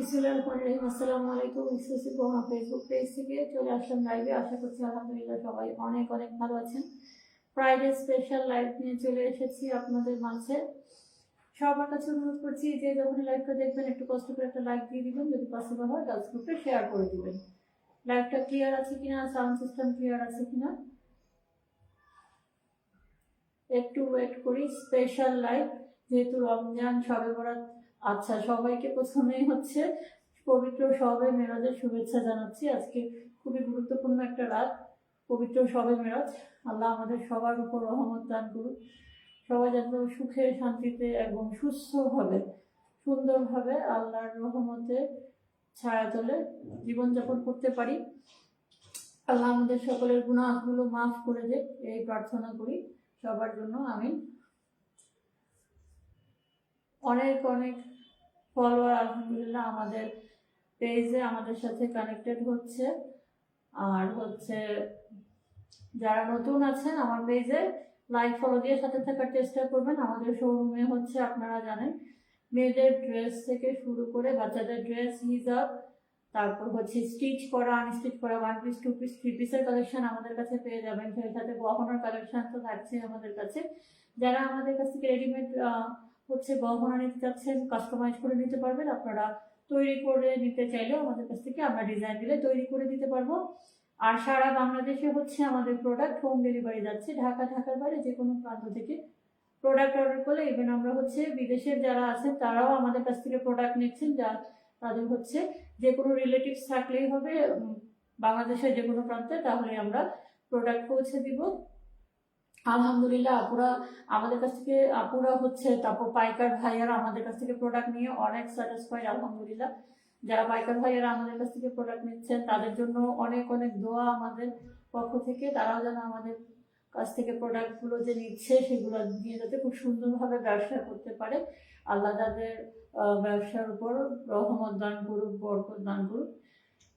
বিসমুল্লাহ আসসালামু আলাইকুম ফেসবুক পেজ থেকে চলে আসলাম লাইভে আশা করছি আলহামদুলিল্লাহ সবাই অনেক অনেক ভালো আছেন। স্পেশাল লাইভ নিয়ে চলে এসেছি আপনাদের মাঝে। সবার কাছে করছি যে যখনই লাইভটা দেখবেন, একটু কষ্ট করে একটা দিয়ে দিবেন। যদি হয় শেয়ার করে ক্লিয়ার আছে সাউন্ড সিস্টেম ক্লিয়ার আছে একটু ওয়েট করি। স্পেশাল লাইভ যেহেতু রমজান, সবে বরাত আচ্ছা সবাইকে প্রথমেই হচ্ছে পবিত্র সবে মেরাজের শুভেচ্ছা জানাচ্ছি। আজকে খুবই গুরুত্বপূর্ণ একটা রাত, পবিত্র সবে মেরাজ। আল্লাহ আমাদের সবার উপর রহমত দান করুক। সবাই যেন সুখে, শান্তিতে এবং সুস্থভাবে, সুন্দরভাবে আল্লাহর রহমতে ছায়া তোলে, জীবনযাপন করতে পারি। আল্লাহ আমাদের সকলের গুণাগুলো মাফ করে দেখ এই প্রার্থনা করি। সবার জন্য আমি অনেক অনেক ফলোয়ার আলহামদুলিল্লাহ আমাদের পেজে আমাদের সাথে কানেক্টেড হচ্ছে। আর হচ্ছে যারা নতুন আছেন আমার পেজে লাইক ফলো দিয়ে সাথে থাকার চেষ্টা করবেন। আমাদের শোরুমে হচ্ছে আপনারা জানেন, মেয়েদের ড্রেস থেকে শুরু করে বাচ্চাদের ড্রেস হিজাব তারপর হচ্ছে স্টিচ করা আনস্টিচ করা one piece two piece three পিসের কালেকশন আমাদের কাছে পেয়ে যাবেন। সেই সাথে গহনার কালেকশন তো থাকছে আমাদের কাছে। যারা আমাদের কাছ থেকে রেডিমেড হচ্ছে গহনা নিতে চাচ্ছেন কাস্টমাইজ করে নিতে পারবেন। আপনারা তৈরি করে নিতে চাইলেও আমাদের কাছ থেকে আমরা ডিজাইন দিলে তৈরি করে দিতে পারব। আর সারা বাংলাদেশে হচ্ছে আমাদের প্রোডাক্ট হোম ডেলিভারি যাচ্ছে। ঢাকা, ঢাকার বাইরে যে কোনো প্রান্ত থেকে প্রোডাক্ট অর্ডার করলে ইভেন আমরা হচ্ছে বিদেশের যারা আছেন, তারাও আমাদের কাছ থেকে প্রোডাক্ট নিচ্ছেন। যা তাদের হচ্ছে যে কোনো রিলেটিভস থাকলেই হবে বাংলাদেশের যে কোনো প্রান্তে তাহলে আমরা প্রোডাক্ট পৌঁছে দিব। আলহামদুলিল্লাহ, আপুরা আমাদের কাছ থেকে, আপুরা হচ্ছে, তারপর পাইকার ভাইয়ারা আমাদের কাছ থেকে প্রোডাক্ট নিয়ে অনেক স্যাটিসফাইড আলহামদুলিল্লাহ। যারা পাইকার ভাইয়ারা আমাদের কাছ থেকে প্রোডাক্ট নিচ্ছেন, তাদের জন্য অনেক অনেক দোয়া আমাদের পক্ষ থেকে। তারাও যেন আমাদের কাছ থেকে প্রোডাক্টগুলো যে নিচ্ছে, সেগুলো নিয়ে যাতে খুব সুন্দরভাবে ব্যবসা করতে পারে। আল্লাহ তাদের ব্যবসার উপর রহমত দান করুক, বরকত দান করুক।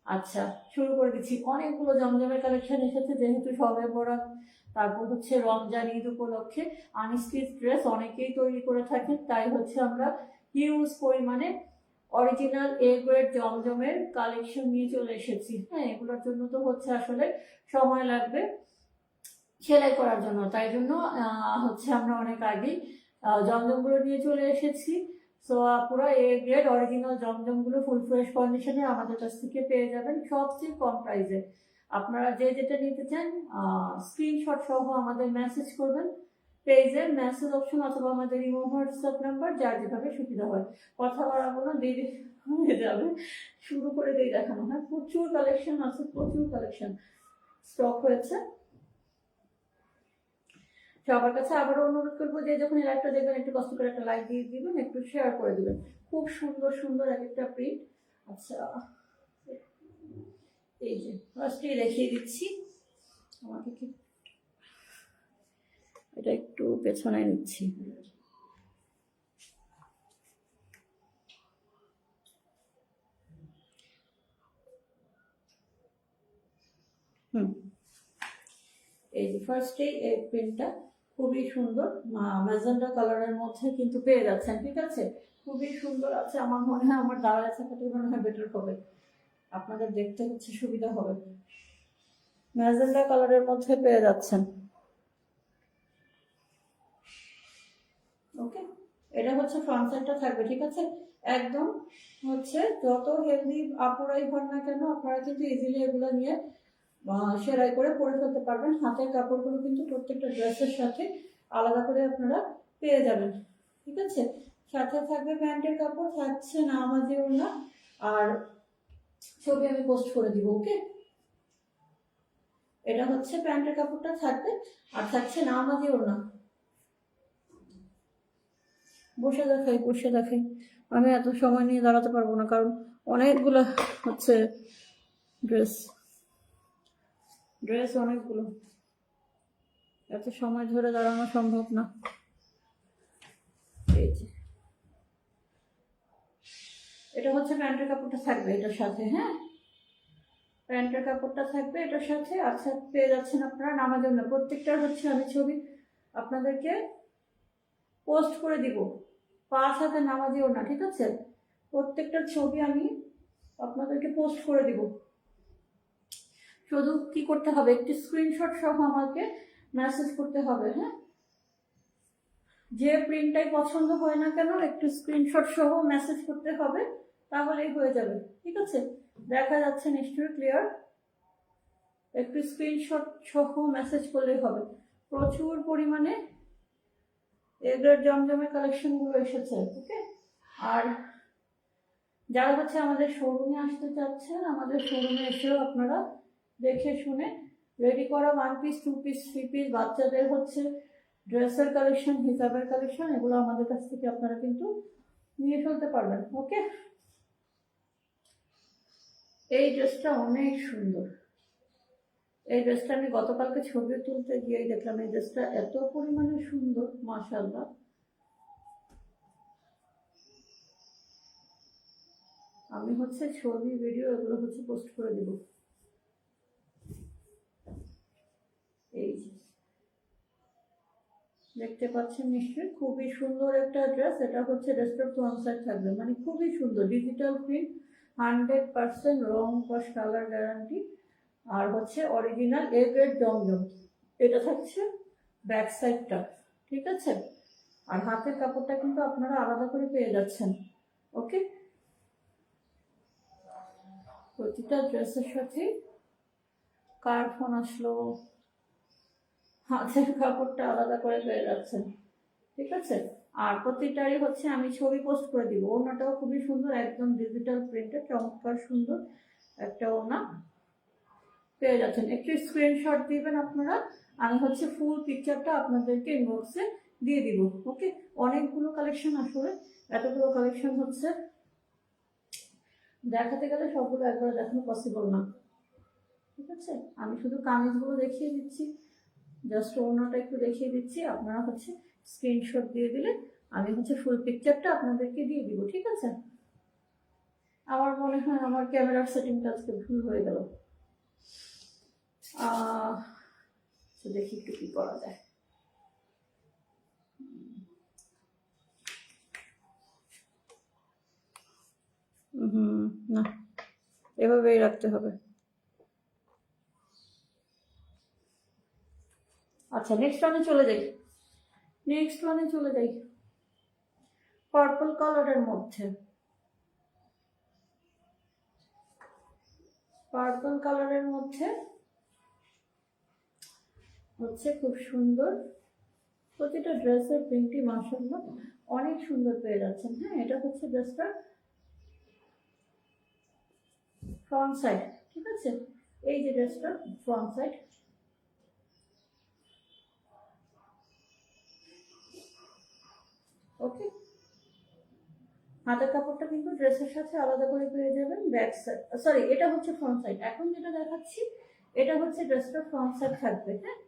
আচ্ছা শুরু করে দিচ্ছি। অনেকগুলো জমজমের কালেকশন এসেছে, যেহেতু সবে বরাত তারপর হচ্ছে রমজান, ঈদ উপলক্ষে আনস্টিচ ড্রেস অনেকেই তৈরি করে থাকেন। তাই হচ্ছে আমরা হিউজ পরিমাণে অরিজিনাল এ গ্রেড জমজমের কালেকশন নিয়ে চলে এসেছি। হ্যাঁ এগুলোর জন্য তো হচ্ছে আসলে সময় লাগবে সেলাই করার জন্য। তাই জন্য হচ্ছে আমরা অনেক আগেই জমজমগুলো নিয়ে চলে এসেছি। সো পুরো এ গ্রেড অরিজিনাল জমজমগুলো ফুল ফ্রেশ কন্ডিশনে আমাদের কাছ থেকে পেয়ে যাবেন। সবচেয়ে কম প্রাইসে আপনারা যে যেটা নিতে চান স্ক্রিনশট সহ আমাদের মেসেজ করবেন পেজের মেসেজ অপশন অথবা আমাদের ইমো হোয়াটসঅ্যাপ নাম্বার যার যেভাবে সুবিধা হয়। কথা বাড়াবো না, দেরি হয়ে যাবে। শুরু করে দিয়ে দেখানো হয়। প্রচুর কালেকশন আছে, প্রচুর কালেকশন স্টক হয়েছে। সবার কাছে আবারও অনুরোধ করব যে যখন এই লাইভটা দেখবেন, একটু কষ্ট করে একটা লাইক দিয়ে দিবেন, একটু শেয়ার করে দিবেন। খুব সুন্দর সুন্দর এক একটা প্রিন্ট আচ্ছা। এই যে ফার্স্টেই দেখিয়ে দিচ্ছি। আমাকে এটা একটু পেছনে নিচ্ছি। হুম। এই যে ফার্স্টে এই প্রিন্টটা খুবই সুন্দর। ম্যাজেন্ডা কালারের মধ্যে কিন্তু পেয়ে যাচ্ছেন, ঠিক আছে? খুবই সুন্দর আছে। আমার মনে হয়, আমার দাঁড়ায় থাকাটাই মনে হয় বেটার হবে। আপনাদের দেখতে হচ্ছে সুবিধা হবে। ম্যাজেন্ডা কালারের মধ্যে পেয়ে যাচ্ছেন। ওকে, এটা হচ্ছে ফ্রন্ট সাইডটা থাকবে, ঠিক আছে? একদম হচ্ছে যত হেলদি আপুরাই হন না কেন, আপনারা কিন্তু ইজিলি এগুলো নিয়ে সেলাই করে পরে ফেলতে পারবেন। হাতের কাপড়গুলো কিন্তু প্রত্যেকটা ড্রেসের সাথে আলাদা করে আপনারা পেয়ে যাবেন, ঠিক আছে? সাথে থাকবে প্যান্টের কাপড়, থাকছে না আমাদের না। আর ছবি আমি পোস্ট করে দিব ওকে এটা হচ্ছে প্যান্টের কাপড়টা থাকবে, আর থাকছে না আমাদের না। বসে দেখাই বসে দেখাই। আমি এত সময় নিয়ে দাঁড়াতে পারব না, কারণ অনেকগুলো হচ্ছে ড্রেস ড্রেস অনেকগুলো। এত সময় ধরে দাঁড়ানো সম্ভব না এই যে এটা হচ্ছে প্যান্টের কাপড়টা থাকবে এটার সাথে হ্যাঁ? প্যান্টের কাপড়টা থাকবে এটার সাথে আচ্ছা পেয়ে যাচ্ছেন আপনারা নামাজের না প্রত্যেকটার হচ্ছে আমি ছবি আপনাদেরকে পোস্ট করে দিব। পাঁচ হাতে নামাজিও না, ঠিক আছে? প্রত্যেকটা ছবি আমি আপনাদেরকে পোস্ট করে দিব। শুধু কি করতে হবে? একটি স্ক্রিনশট সহ আমাকে মেসেজ করতে হবে হ্যাঁ? যে প্রিন্টটাই পছন্দ হয় না কেন, একটু স্ক্রিনশট সহ মেসেজ করতে হবে। তাহলেই হয়ে যাবে, ঠিক আছে? দেখা যাচ্ছে নিশ্চয়ই ক্লিয়ার একটু স্ক্রিনশট সহ মেসেজ করলেই হবে। প্রচুর পরিমাণে এগুলোর জমজমের কালেকশনগুলো এসেছে ওকে আর যারা হচ্ছে আমাদের শোরুমে আসতে চাচ্ছেন, আমাদের শোরুমে এসেও আপনারা দেখে শুনে রেডি করা one piece two piece three piece বাচ্চাদের হচ্ছে ড্রেসের কালেকশন হিসাবের কালেকশন এগুলো আমাদের কাছ থেকে আপনারা কিন্তু নিয়ে ফেলতে পারবেন ওকে এই ড্রেসটা অনেক সুন্দর। এই ড্রেসটা আমি গতকালকে ছবি তুলতে গিয়েই দেখলাম, এই ড্রেসটা এত পরিমাণে সুন্দর মাশাল্লাহ আমি হচ্ছে ছবি, ভিডিও এগুলো হচ্ছে পোস্ট করে দিব। এই দেখতে পাচ্ছেন নিশ্চয়ই খুবই সুন্দর একটা ড্রেস, এটা হচ্ছে ড্রেসটার ফ্রন্ট সাইড থাকবে মানে খুবই সুন্দর, ডিজিটাল প্রিন্ট। হান্ড্রেড পার্সেন্ট রং কস কালার গ্যারান্টি। আর হচ্ছে অরিজিনাল এ গ্রেড জমজম। এটা থাকছে ব্যাক সাইডটা, ঠিক আছে? আর হাতের কাপড়টা কিন্তু আপনারা আলাদা করে পেয়ে যাচ্ছেন, ওকে? প্রতিটা ড্রেসের সাথে কার ফোন আসলো? হাতের কাপড়টা আলাদা করে পেয়ে যাচ্ছেন, ঠিক আছে? আর প্রতিটারই হচ্ছে আমি ছবি পোস্ট করে দিব। ওনাটাও খুবই সুন্দর, একদম ডিজিটাল প্রিন্টেড চমৎকার সুন্দর একটা ওনা পেয়ে যাচ্ছেন। একটু স্ক্রিনশট দিবেন আপনারা, আমি হচ্ছে ফুল পিকচারটা আপনাদেরকে ইনবক্সে দিয়ে দিব ওকে অনেকগুলো কালেকশন আসলে, এতগুলো কালেকশন হচ্ছে। দেখাতে গেলে সবগুলো একবারে দেখানো পসিবল না। ঠিক আছে? আমি শুধু কামিজগুলো দেখিয়ে দিচ্ছি জাস্ট ওনাটা একটু দেখিয়ে দিচ্ছি, আপনারা হচ্ছে স্ক্রিনশট দিয়ে দিলে আমি হচ্ছে ফুল পিকচারটা আপনাদেরকে দিয়ে দিব, ঠিক আছে? আমার মনে হয় আমার ক্যামেরার সেটিংটা আজকে ভুল হয়ে গেল। দেখি একটু কি করা যায়। হুম না, এভাবেই রাখতে হবে। আচ্ছা নেক্সট ওয়ানে চলে যাই। নেক্সট ওয়ানে চলে যাই। পার্পল কালারের মধ্যে। পার্পল কালারের মধ্যে হচ্ছে খুব সুন্দর। প্রতিটা ড্রেসের প্রিন্টই মাসাল্লাহ অনেক সুন্দর পেয়ে যাচ্ছেন। হ্যাঁ এটা হচ্ছে ড্রেসটা ফ্রন্ট সাইড ঠিক আছে? এই যে ড্রেসটা ফ্রন্ট সাইড ওকে হাতের কাপড়টা কিন্তু ড্রেসের সাথে আলাদা করে পেয়ে যাবেন ব্যাক সাইড সরি এটা হচ্ছে ফ্রন্ট সাইড এখন যেটা দেখাচ্ছি, এটা হচ্ছে ড্রেসটা ফ্রন্ট সাইড থাকবে হ্যাঁ?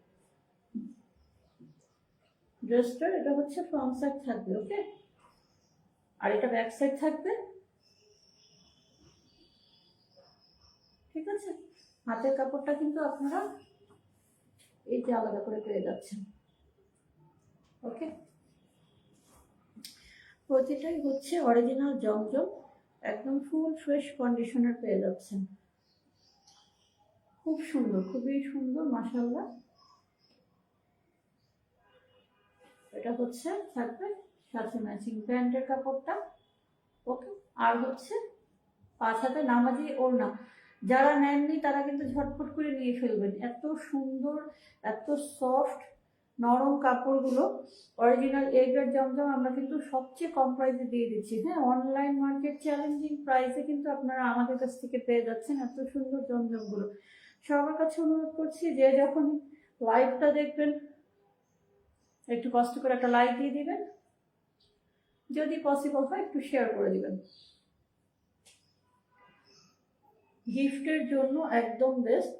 ড্রেসটা এটা হচ্ছে ফ্রন্ট সাইড থাকবে ওকে আর এটা ব্যাক সাইড থাকবে। ঠিক আছে? হাতের কাপড়টা কিন্তু আপনারা এই যে আলাদা করে পেয়ে যাচ্ছেন ওকে প্রতিটাই হচ্ছে অরিজিনাল জমজম, একদম ফুল ফ্রেশ কন্ডিশনার পেয়ে যাচ্ছেন। খুব সুন্দর, খুবই সুন্দর মাসাল্লাহ এটা হচ্ছে থাকবে সাথে ম্যাচিং প্যান্টের কাপড়টা, ওকে? আর হচ্ছে পাঁচ হাতে নামাজি ওড়না। যারা নেননি তারা কিন্তু ঝটফট করে নিয়ে ফেলবেন। এত সুন্দর, এত সফট নরম কাপড়গুলো অরিজিনাল এগ্রেড জমজম আমরা কিন্তু সবচেয়ে কম প্রাইসে দিয়ে দিচ্ছি। হ্যাঁ অনলাইন মার্কেট চ্যালেঞ্জিং প্রাইসে কিন্তু আপনারা আমাদের কাছ থেকে পেয়ে যাচ্ছেন এত সুন্দর জমজমগুলো। সবার কাছে অনুরোধ করছি যে যখন লাইভটা দেখবেন, একটু কষ্ট করে একটা লাইক দিয়ে দিবেন। যদি পসিবল হয়, একটু শেয়ার করে দিবেন। গিফটের জন্য একদম বেস্ট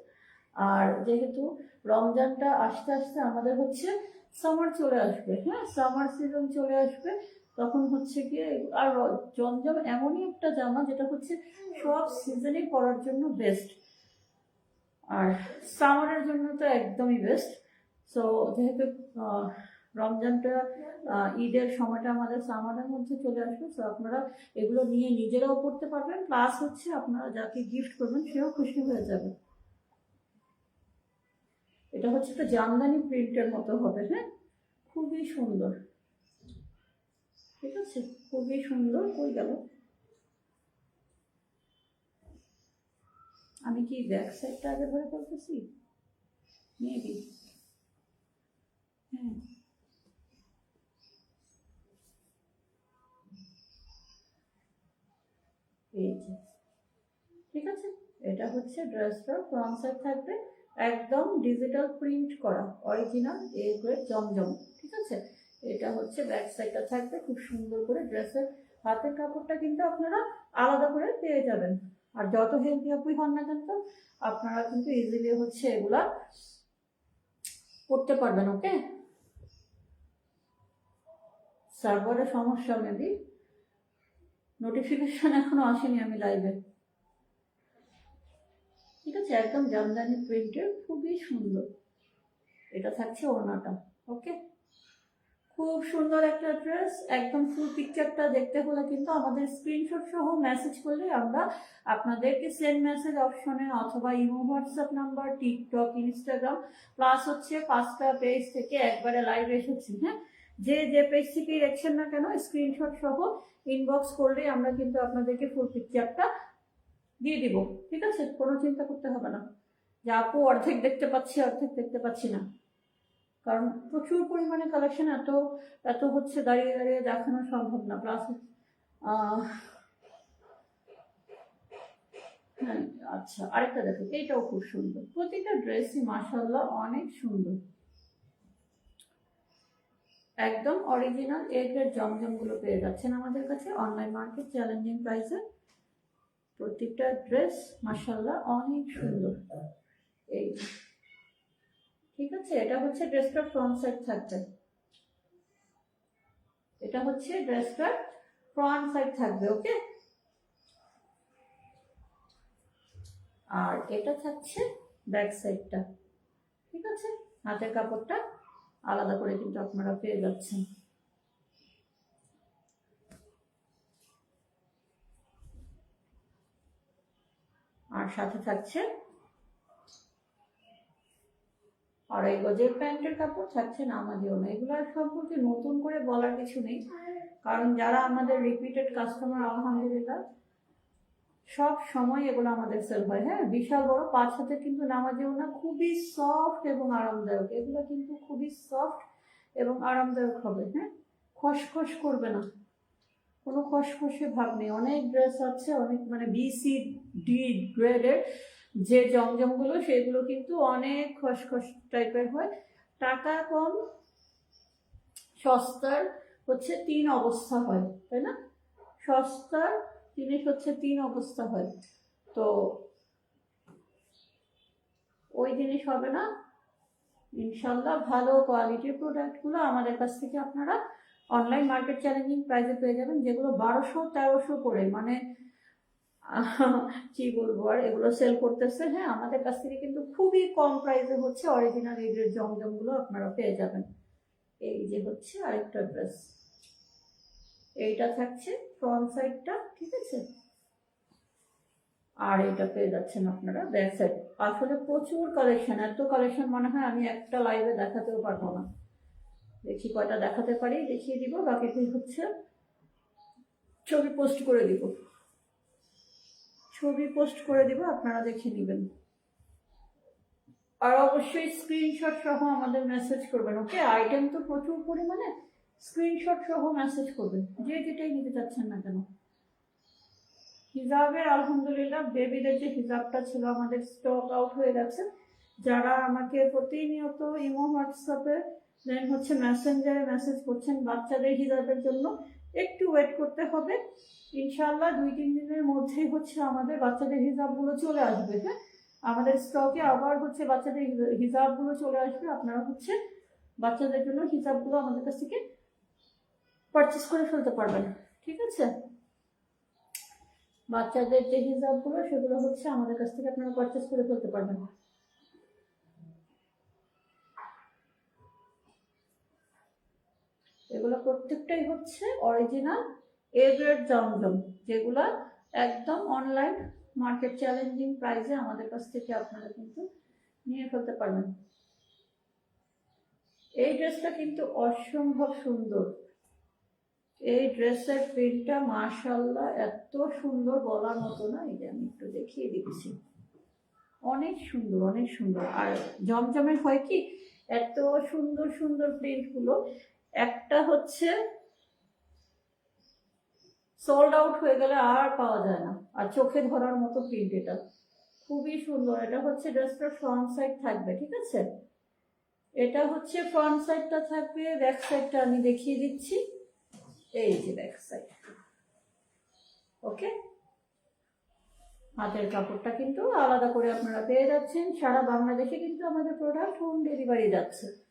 আর যেহেতু রমজানটা আস্তে আস্তে আমাদের হচ্ছে সামার চলে আসবে হ্যাঁ? সামার সিজন চলে আসবে, তখন হচ্ছে কি আর জমজম এমনই একটা জামা যেটা হচ্ছে সব সিজনে পরার জন্য বেস্ট আর সামারের জন্য তো একদমই বেস্ট সো যেহেতু রমজানটা ঈদের সময়টা আমাদের সামারের মধ্যে চলে আসবে সো আপনারা এগুলো নিয়ে নিজেরাও পড়তে পারবেন প্লাস হচ্ছে আপনারা যাকে গিফট করবেন, সেও খুশি হয়ে যাবে। এটা হচ্ছে একটা জামদানি প্রিন্টের মতো হবে হ্যাঁ? খুবই সুন্দর। ঠিক আছে? খুবই সুন্দর। কই গেল আমি কি ব্যাক সাইডটা আগে ধরে করতেছি মেবি হ্যাঁ। ঠিক আছে? এটা হচ্ছে ড্রেসটা ফ্রন্ট সাইড থাকবে। একদম ডিজিটাল প্রিন্ট করা অরিজিনাল এ গ্রেড জমজম, ঠিক আছে? এটা হচ্ছে ব্যাক সাইডটা থাকবে, খুব সুন্দর করে ড্রেসের হাতের কাপড়টা কিন্তু আপনারা আলাদা করে পেয়ে যাবেন। আর যত হেলদি আপুই হন না কেন, আপনারা কিন্তু ইজিলি হচ্ছে এগুলা করতে পারবেন ওকে সার্ভারে সমস্যা মেবি নোটিফিকেশন এখনও আসেনি আমি লাইভে আছে, একদম জামদানি প্রিন্টের খুবই সুন্দর। এটা থাকছে ওড়নাটা ওকে খুব সুন্দর একটা ড্রেস একদম ফুল পিকচারটা দেখতে হলে কিন্তু আমাদের স্ক্রিনশট সহ মেসেজ করলে আমরা আপনাদেরকে সেন্ড মেসেজ অপশনে অথবা imo WhatsApp number TikTok Instagram plus হচ্ছে পাঁচটা পেজ থেকে একবারে লাইভ এসেছি হ্যাঁ? যে যে পেজ থেকেই দেখছেন না কেন স্ক্রিনশট সহ ইনবক্স করলে আমরা কিন্তু আপনাদেরকে ফুল পিকচারটা দিয়ে দিব, ঠিক আছে? কোনো চিন্তা করতে হবে না। যে আপু অর্ধেক দেখতে পাচ্ছি, অর্ধেক দেখতে পাচ্ছি না। কারণ প্রচুর পরিমাণে কালেকশন এত এত হচ্ছে দাঁড়িয়ে দাঁড়িয়ে দেখানো সম্ভব না। প্লাস হ্যাঁ আচ্ছা আরেকটা দেখো, এইটাও খুব সুন্দর। প্রতিটা ড্রেসই মাসাল্লাহ অনেক সুন্দর। একদম অরিজিনাল এ গ্রেড জমজমগুলো পেয়ে যাচ্ছেন আমাদের কাছে। অনলাইন মার্কেট চ্যালেঞ্জিং প্রাইসে প্রত্যেকটা ড্রেস মাসাল্লাহ অনেক সুন্দর। এই ঠিক আছে, এটা হচ্ছে ড্রেসটা ফ্রন্ট সাইড থাকবে। এটা হচ্ছে ড্রেসটা ফ্রন্ট সাইড থাকবে, ওকে? আর এটা থাকছে ব্যাক সাইডটা। ঠিক আছে? হাতের কাপড়টা আলাদা করে কিন্তু আপনারা পেয়ে যাচ্ছেন। আর সাথে থাকছে। আড়াই গজের প্যান্টের কাপড় থাকছে নামাজিও না এগুলো সম্পর্কে নতুন করে বলার কিছু নেই। কারণ যারা আমাদের রিপিটেড কাস্টমার আলহামদুলিল্লাহ, সব সময় এগুলো আমাদের সেল হয়। হ্যাঁ বিশাল বড় পাঁচ হাতে কিন্তু নামাজিও না খুবই সফট এবং আরামদায়ক। এগুলো কিন্তু খুবই সফট এবং আরামদায়ক হবে। হ্যাঁ খসখস করবে না। কোনো খসখসে ভাব নেই। অনেক ড্রেস আছে, অনেক মানে বিসি ডি গ্রেডের যে জমজমগুলো, সেগুলো কিন্তু অনেক খসখস টাইপের হয়। টাকা কম, সস্তার হচ্ছে তিন অবস্থা হয়, তাই না? সস্তার জিনিস হচ্ছে তিন অবস্থা হয়। তো ওই জিনিস হবে না। ইনশাল্লাহ ভালো কোয়ালিটির প্রোডাক্টগুলো আমাদের কাছ থেকে আপনারা অনলাইন মার্কেট চ্যালেঞ্জিং প্রাইসে পেয়ে যাবেন, যেগুলো বারোশো, তেরোশো করে মানে কি বলব আর, এগুলো সেল করতেছে। হ্যাঁ আমাদের কাছ থেকে কিন্তু খুবই কম প্রাইসে হচ্ছে অরিজিনাল এদের জমজমগুলো আপনারা পেয়ে যাবেন। এই যে হচ্ছে আরেকটা ড্রেস এইটা থাকছে ফ্রন্ট সাইডটা ঠিক আছে? আর এটা পেয়ে যাচ্ছেন আপনারা ব্যাক সাইড আসলে প্রচুর কালেকশন এত কালেকশন মনে হয় আমি একটা লাইভে দেখাতেও পারব না। দেখি কয়টা দেখাতে পারি, দেখিয়ে দিব বাকিটি হচ্ছে ছবি পোস্ট করে দিব। ছবি পোস্ট করে দিব, আপনারা দেখে নেবেন। আর অবশ্যই স্ক্রিনশট সহ আমাদের মেসেজ করবেন ওকে আইটেম তো প্রচুর পরিমাণে স্ক্রিনশট সহ মেসেজ করবেন, যে যেটাই নিতে চাচ্ছেন না কেন। হিজাবের আলহামদুলিল্লাহ বেবিদের যে হিজাবটা ছিল আমাদের স্টক আউট হয়ে গেছে। যারা আমাকে প্রতিনিয়ত ইমো, হোয়াটসঅ্যাপে দেন হচ্ছে মেসেঞ্জারে মেসেজ করছেন বাচ্চাদের হিজাবের জন্য। একটু ওয়েট করতে হবে। ইনশাল্লাহ দুই, তিন দিনের মধ্যেই হচ্ছে আমাদের বাচ্চাদের হিজাবগুলো চলে আসবে হ্যাঁ? আমাদের স্টকে আবার হচ্ছে বাচ্চাদের হিজা- হিজাবগুলো চলে আসবে। আপনারা হচ্ছে বাচ্চাদের জন্য হিজাবগুলো আমাদের কাছ থেকে পারচেস করে ফেলতে পারবেন, ঠিক আছে? বাচ্চাদের যে হিজাবগুলো সেগুলো হচ্ছে আমাদের কাছ থেকে আপনারা পারচেস করে ফেলতে পারবেন। এগুলো প্রত্যেকটাই হচ্ছে অরিজিনাল এ গ্রেড জমজম, যেগুলা একদম অনলাইন মার্কেট চ্যালেঞ্জিং প্রাইসে আমাদের কাছ থেকে আপনারা কিন্তু নিয়ে ফেলতে পারবেন। এই ড্রেসটা কিন্তু অসম্ভব সুন্দর। এই ড্রেসের প্রিন্টটা মাশাল্লাহ এত সুন্দর বলার মতো না, এই যে আমি একটু দেখিয়ে দিচ্ছি। অনেক সুন্দর অনেক সুন্দর। আর জমজমের হয় কি, এত সুন্দর সুন্দর প্রিন্টগুলো একটা হচ্ছে সোল্ড আউট হয়ে গেলে আর পাওয়া যায় না। আর চোখে ধরার মতো প্রিন্ট এটা। খুবই সুন্দর। এটা হচ্ছে ড্রেসটার ফ্রন্ট সাইড থাকবে, ঠিক আছে? এটা হচ্ছে ফ্রন্ট সাইডটা থাকবে ব্যাক সাইডটা আমি দেখিয়ে দিচ্ছি। এই যে ব্যাক সাইড ওকে হাতের কাপড়টা কিন্তু আলাদা করে আপনারা পেয়ে যাচ্ছেন। সারা বাংলাদেশে কিন্তু আমাদের প্রোডাক্ট হোম ডেলিভারি যাচ্ছে।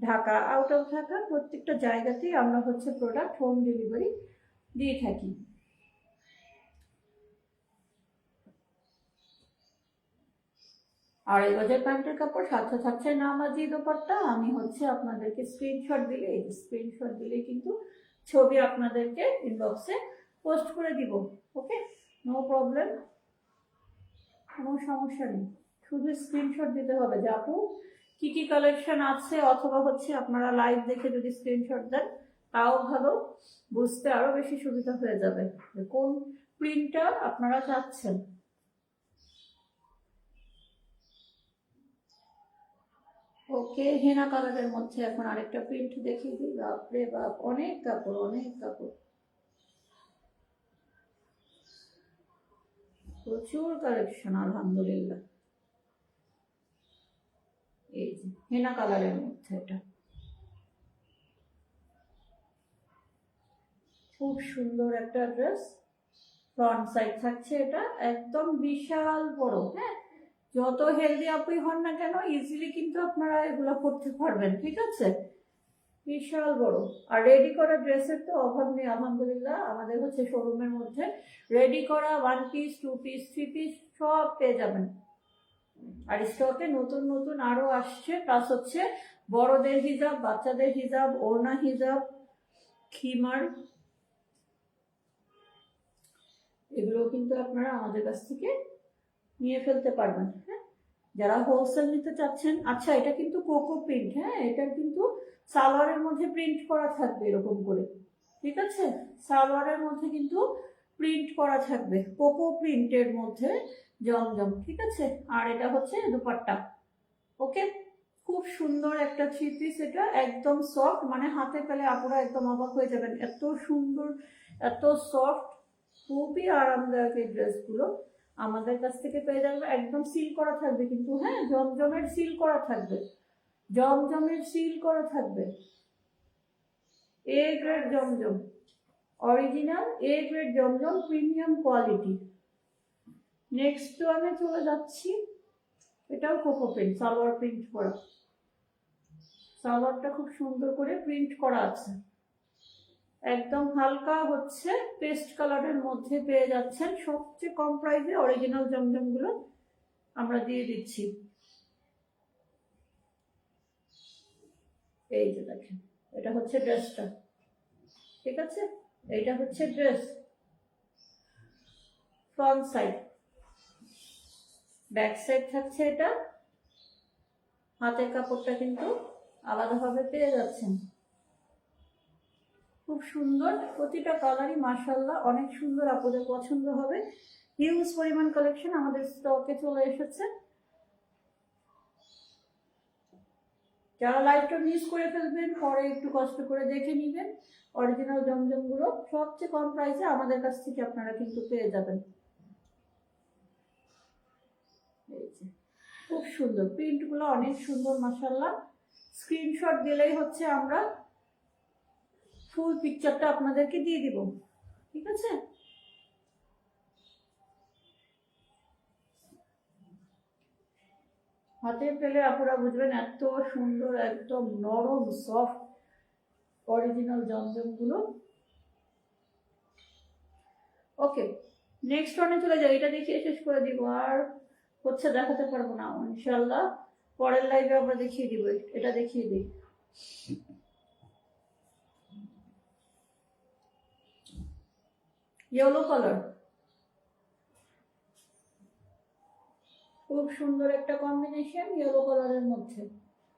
ঢাকা আউট অফ ঢাকা, প্রত্যেকটা জায়গাতেই আমরা হচ্ছে প্রোডাক্ট হোম ডেলিভারি দিয়ে থাকি। আড়াই গজের প্যান্টের কাপড় সাথে থাকছে নামাজি দোপাট্টা। আমি হচ্ছে আপনাদেরকে স্ক্রিনশট দিলে, এই স্ক্রিনশট দিলে কিন্তু ছবি আপনাদেরকে ইনবক্সে পোস্ট করে দিব ওকে নো প্রবলেম কোনো সমস্যা নেই। শুধু স্ক্রিনশট দিতে হবে যে, আপু কী কী কালেকশন আছে অথবা হচ্ছে আপনারা লাইভ দেখে যদি স্ক্রিনশট দেন, তাও ভালো। বুঝতে আরও বেশি সুবিধা হয়ে যাবে কোন প্রিন্টটা আপনারা চাচ্ছেন। ওকে, হেনা কালারের মধ্যে এখন আরেকটা প্রিন্ট দেখিয়ে দিই। বাপরে বাপ, অনেক কাপড় অনেক কাপড়। প্রচুর কালেকশন আলহামদুলিল্লাহ। এই যে হেনা কালারের মধ্যে এটা খুব সুন্দর একটা ড্রেস ফ্রন্ট সাইড থাকছে এটা। একদম বিশাল বড় হ্যাঁ? যত হেলদি আপুই হন না কেন ইজিলি কিন্তু আপনারা এগুলো করতে পারবেন, ঠিক আছে? বিশাল বড়। আর রেডি করা ড্রেসের তো অভাব নেই, আলহামদুলিল্লাহ। আমাদের হচ্ছে শোরুমের মধ্যে রেডি করা one piece two piece three piece সব পেয়ে যাবেন। আর স্টকে নতুন নতুন আরও আসছে। প্লাস হচ্ছে বড়দের হিজাব বাচ্চাদের হিজাব ওড়না হিজাব খিমার, এগুলো কিন্তু আপনারা আমাদের কাছ থেকে নিয়ে ফেলতে পারবেন হ্যাঁ? যারা হোলসেল নিতে চাচ্ছেন আচ্ছা এটা কিন্তু কোকো প্রিন্ট হ্যাঁ? এটা কিন্তু সালোয়ারের মধ্যে প্রিন্ট করা থাকবে এরকম করে, ঠিক আছে? সালোয়ারের মধ্যে কিন্তু প্রিন্ট করা থাকবে কোকো প্রিন্টের মধ্যে জমজম ঠিক আছে? আর এটা হচ্ছে দুপাট্টা। ওকে খুব সুন্দর একটা থ্রি পিস এটা একদম সফট মানে হাতে পেলে আপনারা একদম অবাক হয়ে যাবেন। এত সুন্দর, এত সফট খুবই আরামদায়ক এই ড্রেসগুলো। আমাদের কাছ থেকে পেয়ে যাবে, একদম সিল করা থাকবে কিন্তু হ্যাঁ জমজমের সিল করা থাকবে। জমজমের সিল করা থাকবে। এ গ্রেড জমজম। অরিজিনাল এ গ্রেড জমজম প্রিমিয়াম কোয়ালিটি নেক্সট ওয়ানে চলে যাচ্ছি। এটাও কোকো প্রিন্ট সালোয়ার প্রিন্ট করা। সালোয়ারটা খুব সুন্দর করে প্রিন্ট করা আছে। একদম হালকা হচ্ছে পেস্ট কালারের মধ্যে পেয়ে যাচ্ছেন। সবচেয়ে কম প্রাইসে অরিজিনাল জমজমগুলো আমরা দিয়ে দিচ্ছি। এই যে দেখেন, এটা হচ্ছে ড্রেসটা। ঠিক আছে? এইটা হচ্ছে dress. Front side back side থাকছে এটা। হাতের কাপড়টা কিন্তু আলাদাভাবে পেয়ে যাচ্ছেন। খুব সুন্দর। প্রতিটা কালারই মাসাল্লাহ অনেক সুন্দর আপনাদের পছন্দ হবে। হিউজ পরিমাণ কালেকশন আমাদের স্টকে চলে এসেছে। যারা লাইভটা মিস করে ফেলবেন, পরে একটু কষ্ট করে দেখে নেবেন। অরিজিনাল জমজমগুলো সবচেয়ে কম প্রাইসে আমাদের কাছ থেকে আপনারা কিন্তু পেয়ে যাবেন এই যে, খুব সুন্দর। প্রিন্টগুলো অনেক সুন্দর মাসাল্লাহ স্ক্রিনশট দিলেই হচ্ছে আমরা ফুল পিকচারটা আপনাদেরকে দিয়ে দিব। ঠিক আছে? হাতে পেলে আপনারা বুঝবেন এত সুন্দর, একদম নরম সফট অরিজিনাল জমজমগুলো। ওকে নেক্সট ওয়ানে চলে যাই। এটা দেখিয়ে শেষ করে দিব। আর হচ্ছে দেখাতে পারব না ইনশাল্লাহ পরের লাইভে আমরা দেখিয়ে দিব, এটা দেখিয়ে দিই। ইয়েলো কালার খুব সুন্দর একটা কম্বিনেশন ইয়েলো কালারের মধ্যে।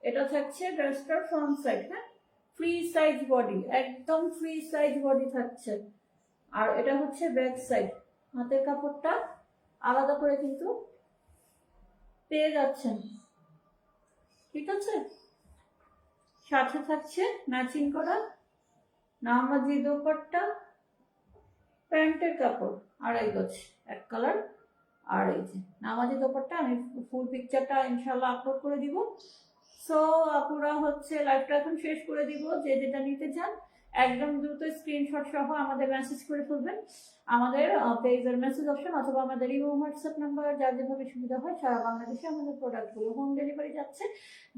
এটা থাকছে ড্রেসটার ফ্রন্ট সাইড হ্যাঁ? ফ্রি সাইজ বডি একদম ফ্রি সাইজ বডি থাকছে। আর এটা হচ্ছে ব্যাক সাইড হাতের কাপড়টা আলাদা করে কিন্তু পেয়ে যাচ্ছেন। ঠিক আছে? সাথে থাকছে ম্যাচিং করা নামাজি দোপাট্টা, প্যান্টের কাপড়, আড়াই গজ, এক কালার। আর এই যে নামাজি দোপাট্টা, আমি ফুল পিকচারটা ইনশাল্লাহ আপলোড করে দিব। সো আপুরা হচ্ছে লাইভটা এখন শেষ করে দিব। যে যেটা নিতে চান, একদম দ্রুত স্ক্রিনশট সহ আমাদের মেসেজ করে ফেলবেন। আমাদের পেজের মেসেজ অপশন অথবা আমাদের ইমো হোয়াটসঅ্যাপ নাম্বার যার যেভাবে সুবিধা হয়, সারা বাংলাদেশে আমাদের প্রোডাক্টগুলো হোম ডেলিভারি যাচ্ছে।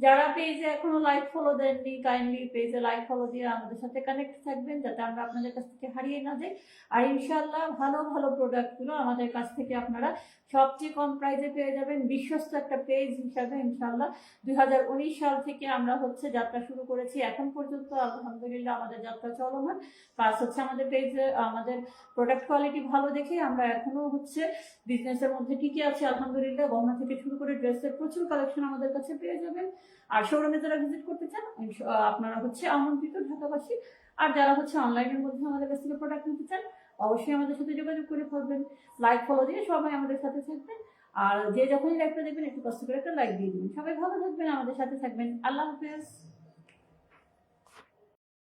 যারা পেজে এখনও লাইক ফলো দেননি কাইন্ডলি পেজে লাইক ফলো দিয়ে আমাদের সাথে কানেক্ট থাকবেন, যাতে আমরা আপনাদের কাছ থেকে হারিয়ে না যাই। আর ইনশাল্লাহ ভালো ভালো প্রোডাক্টগুলো আমাদের কাছ থেকে আপনারা সবচেয়ে কম প্রাইসে পেয়ে যাবেন। বিশ্বস্ত একটা পেজ হিসাবে ইনশাল্লাহ দুই হাজার উনিশ সাল থেকে আমরা হচ্ছে যাত্রা শুরু করেছি। এখন পর্যন্ত আলহামদুলিল্লাহ আমাদের যাত্রা চলমান। প্লাস হচ্ছে আমাদের পেজে আমাদের প্রোডাক্ট কোয়ালিটি ভালো দেখে আমরা এখনও হচ্ছে বিজনেসের মধ্যে টিকে আছি। আলহামদুলিল্লাহ, গহনা থেকে শুরু করে ড্রেসের প্রচুর কালেকশন আমাদের কাছে পেয়ে যাবেন। আর শোরুমে যারা ভিজিট করতে চান আপনারা হচ্ছে আমন্ত্রিত ঢাকাবাসী। আর যারা হচ্ছে অনলাইনের মধ্যে আমাদের কাছ থেকে প্রোডাক্ট নিতে চান, অবশ্যই আমাদের সাথে যোগাযোগ করে ফেলবেন। লাইক ফলো দিয়ে সবাই আমাদের সাথে থাকবেন। আর যে যখনই লাইভটা দেখবেন, একটু কষ্ট করে একটা লাইক দিয়ে দিবেন। সবাই ভালো থাকবেন, আমাদের সাথে থাকবেন। আল্লাহ হাফেজ।